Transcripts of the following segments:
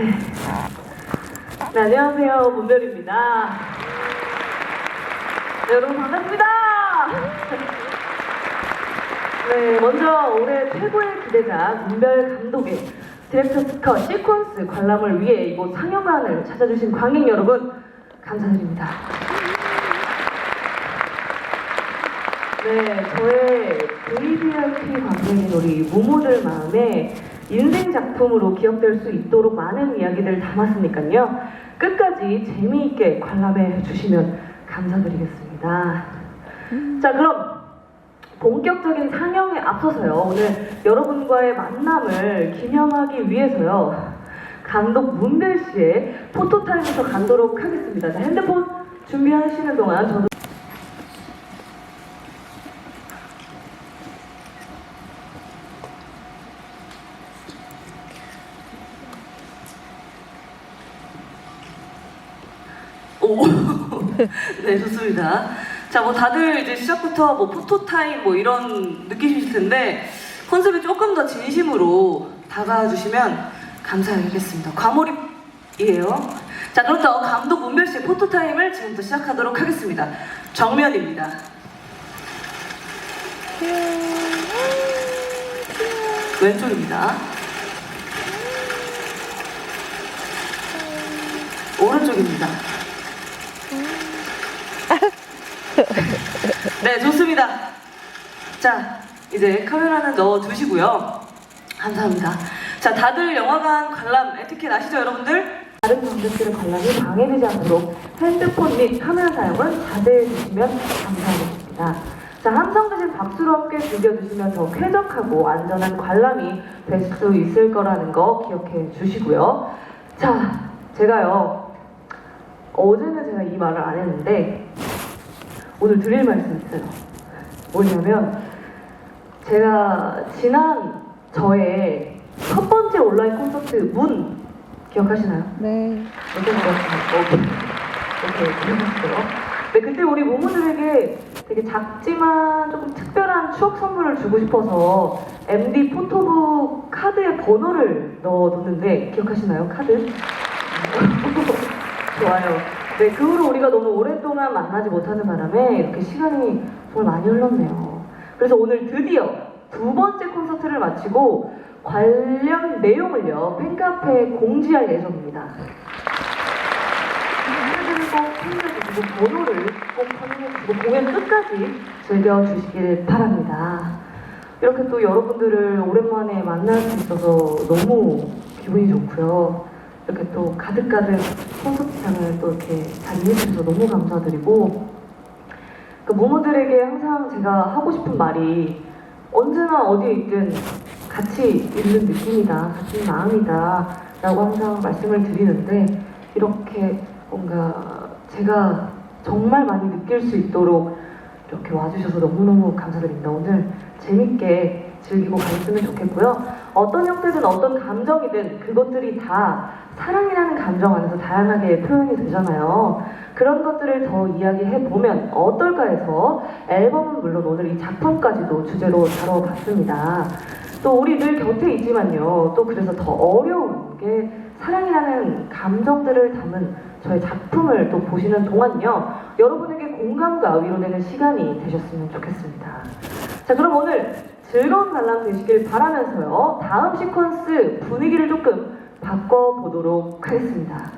네, 안녕하세요. 문별입니다. 네, 여러분 반갑습니다. 네, 먼저 올해 최고의 기대작 문별 감독의 디렉터 스컷 시퀀스 관람을 위해 이곳 상영관을 찾아주신 관객 여러분 감사드립니다. 네, 저의 JBRP 관객인 우리 모모들 마음에 인생 작품으로 기억될 수 있도록 많은 이야기들 담았으니까요. 끝까지 재미있게 관람해 주시면 감사드리겠습니다. 자, 그럼 본격적인 상영에 앞서서요. 오늘 여러분과의 만남을 기념하기 위해서요. 감독 문별 씨의 포토타임부터 갖도록 하겠습니다. 자, 핸드폰 준비하시는 동안 저도 오, 네 좋습니다. 자, 뭐 다들 이제 시작부터 뭐 포토 타임 뭐 이런 느끼실 텐데 컨셉에 조금 더 진심으로 다가와 주시면 감사하겠습니다. 과몰입이에요. 자, 그렇다고 감독 문별 씨의 포토 타임을 지금부터 시작하도록 하겠습니다. 정면입니다. 왼쪽입니다. 오른쪽입니다. 네, 좋습니다. 자, 이제 카메라는 넣어 두시고요. 감사합니다. 자, 다들 영화관 관람 에티켓 아시죠, 여러분들? 다른 관객들의 관람이 방해되지 않도록 핸드폰 및 카메라 사용은 자제해 주시면 감사하겠습니다. 자, 함성 대신 박수로 함께 즐겨주시면 더 쾌적하고 안전한 관람이 될 수 있을 거라는 거 기억해 주시고요. 자, 제가요, 어제는 제가 이 말을 안 했는데, 오늘 드릴 말씀이 있어요. 뭐냐면, 제가 지난 저의 첫 번째 온라인 콘서트 문 기억하시나요? 네. 어떤 것 같아요? 이렇게 기억하시죠? 네, 그때 우리 모모들에게 되게 작지만 조금 특별한 추억 선물을 주고 싶어서 MD 포토북 카드에 번호를 넣어뒀는데 기억하시나요? 카드? 좋아요. 네, 그 후로 우리가 너무 오랫동안 만나지 못하는 바람에 이렇게 시간이 정말 많이 흘렀네요. 그래서 오늘 드디어 두 번째 콘서트를 마치고 관련 내용을요, 팬카페에 공지할 예정입니다. 꼭 챙겨주시고 번호를 꼭 확인해주시고 공연 끝까지 즐겨주시길 바랍니다. 이렇게 또 여러분들을 오랜만에 만날 수 있어서 너무 기분이 좋고요. 이렇게 또 가득가득 콘서트장을 또 이렇게 잘 이해해주셔서 너무 감사드리고 그 모모들에게 항상 제가 하고 싶은 말이 언제나 어디에 있든 같이 있는 느낌이다, 같은 마음이다 라고 항상 말씀을 드리는데 이렇게 뭔가 제가 정말 많이 느낄 수 있도록 이렇게 와주셔서 너무너무 감사드립니다. 오늘 재밌게 즐기고 가셨으면 좋겠고요. 어떤 형태든 어떤 감정이든 그것들이 다 사랑이라는 감정 안에서 다양하게 표현이 되잖아요. 그런 것들을 더 이야기해 보면 어떨까 해서 앨범은 물론 오늘 이 작품까지도 주제로 다뤄봤습니다. 또 우리 늘 곁에 있지만요. 또 그래서 더 어려운 게 사랑이라는 감정들을 담은 저의 작품을 또 보시는 동안요. 여러분에게 공감과 위로되는 시간이 되셨으면 좋겠습니다. 자, 그럼 오늘 즐거운 관람 되시길 바라면서요. 다음 시퀀스 분위기를 조금 바꿔보도록 하겠습니다.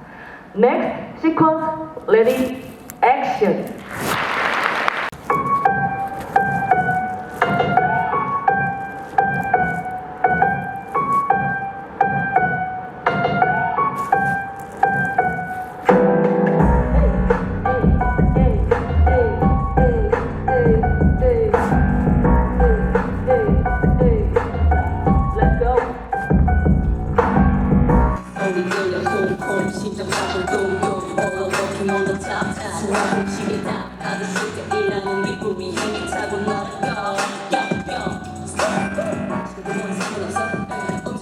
Next sequence, ready, action.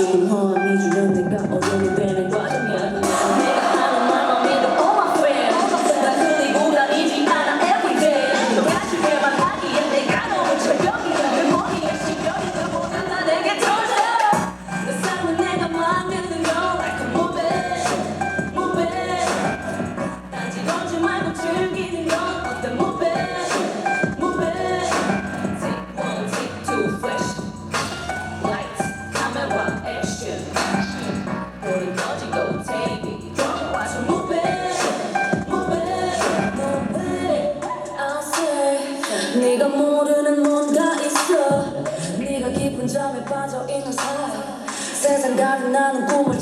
absolutely 만나는 꿈을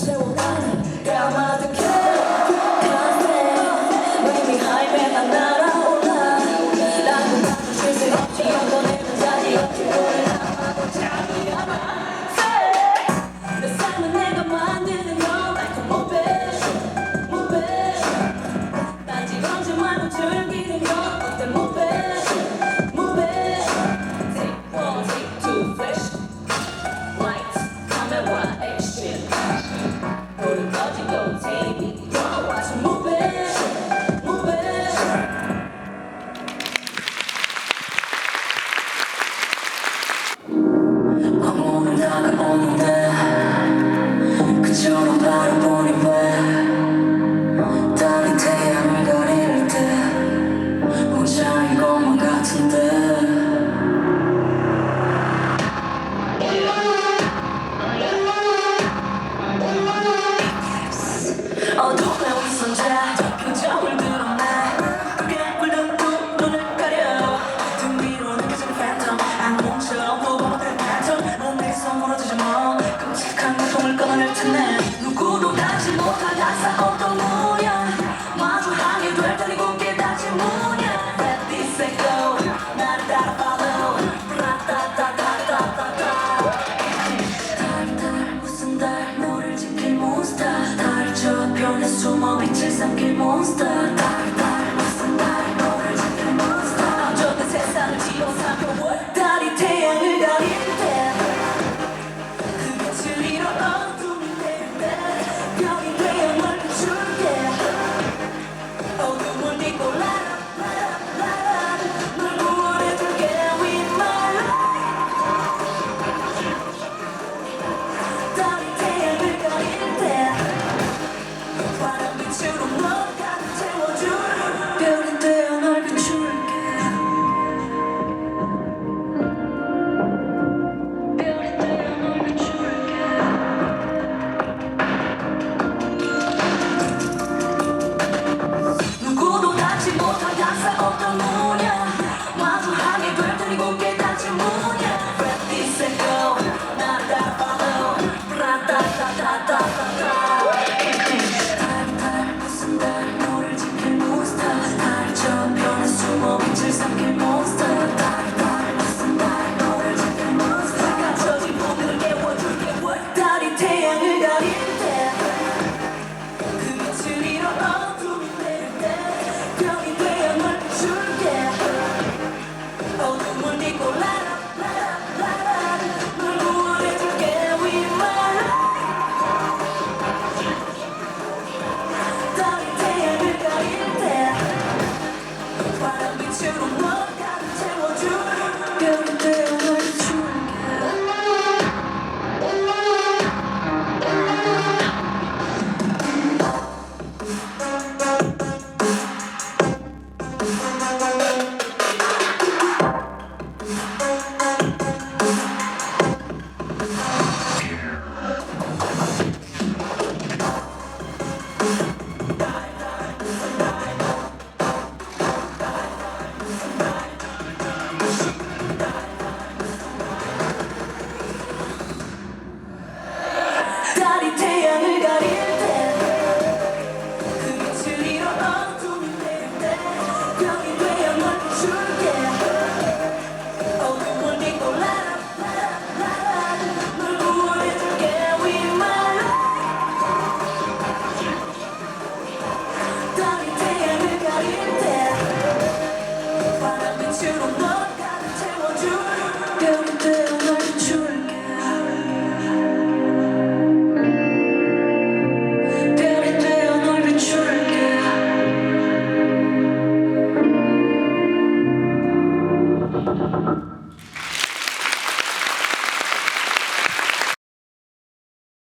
tonight.